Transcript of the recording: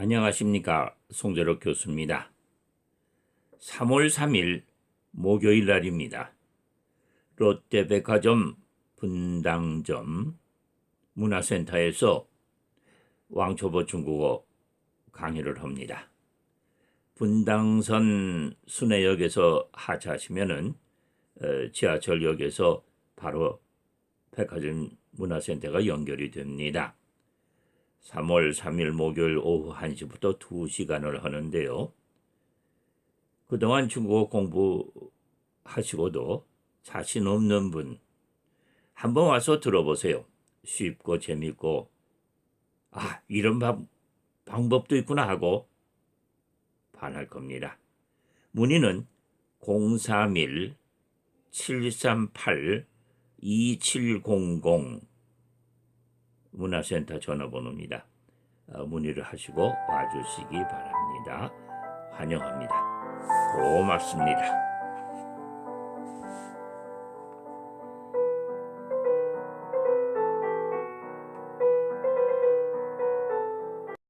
안녕하십니까 송재록 교수입니다. 3월 3일 목요일 날입니다. 롯데백화점 분당점 문화센터에서 왕초보 중국어 강의를 합니다. 분당선 순회역에서 하차하시면은 어, 지하철역에서 바로 백화점 문화센터가 연결이 됩니다. 3월 3일 목요일 오후 1시부터 2시간을 하는데요. 그동안 중국어 공부하시고도 자신 없는 분 한번 와서 들어보세요. 쉽고 재밌고 아 이런 방, 방법도 있구나 하고 반할 겁니다. 문의는 031 738 2700 문화센터 전화번호입니다. 어, 문의를 하시고 와주시기 바랍니다. 환영합니다. 고맙습니다.